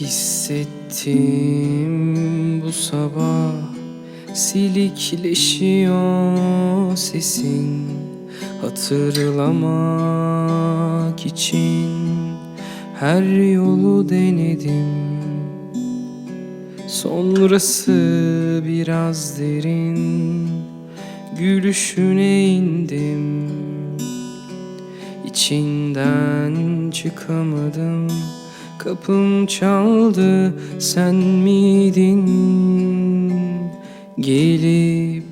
Hissettim bu sabah. Silikleşiyor sesin Hatırlamak için. Her yolu denedim. Sonrası biraz derin. Gülüşüne indim. İçinden çıkamadım Kapım çaldı sen miydin? Gelip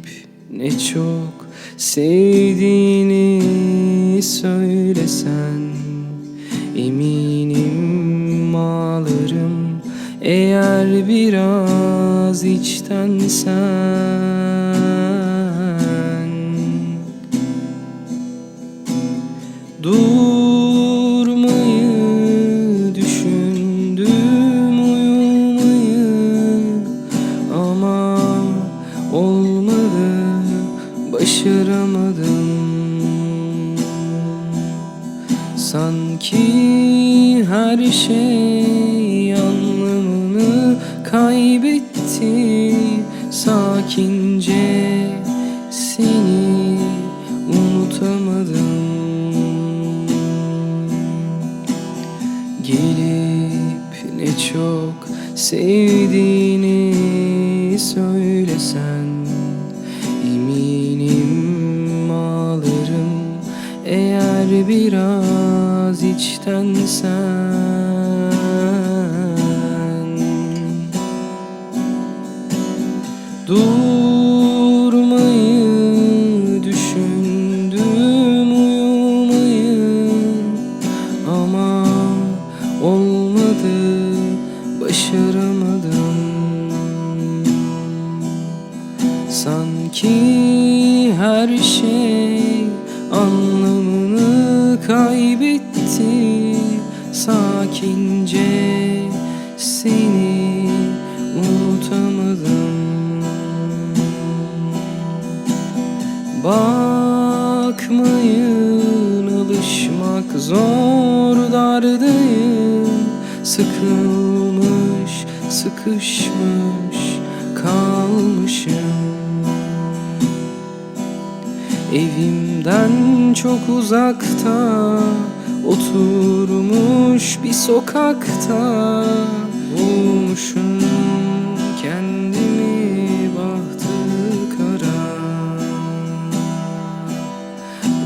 ne çok sevdiğini söylesen Eminim ağlarım eğer biraz içten sen olmadı başaramadım. Sanki her şey anlamını kaybetti. Sakince seni unutamadım. Gelip ne çok sevdiğini söylesen Eminim ağlarım. Eğer biraz içten sen Durmayı Sanki her şey anlamını kaybetti. Sakince seni unutamadım. Bakmayın alışmak zor dardayım. Sıkılmış sıkışmış kalmışım Evimden çok uzakta Oturmuş bir sokakta Bulmuşum kendimi bahtı kara.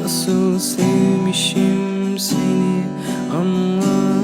Nasıl sevmişim seni anlamadım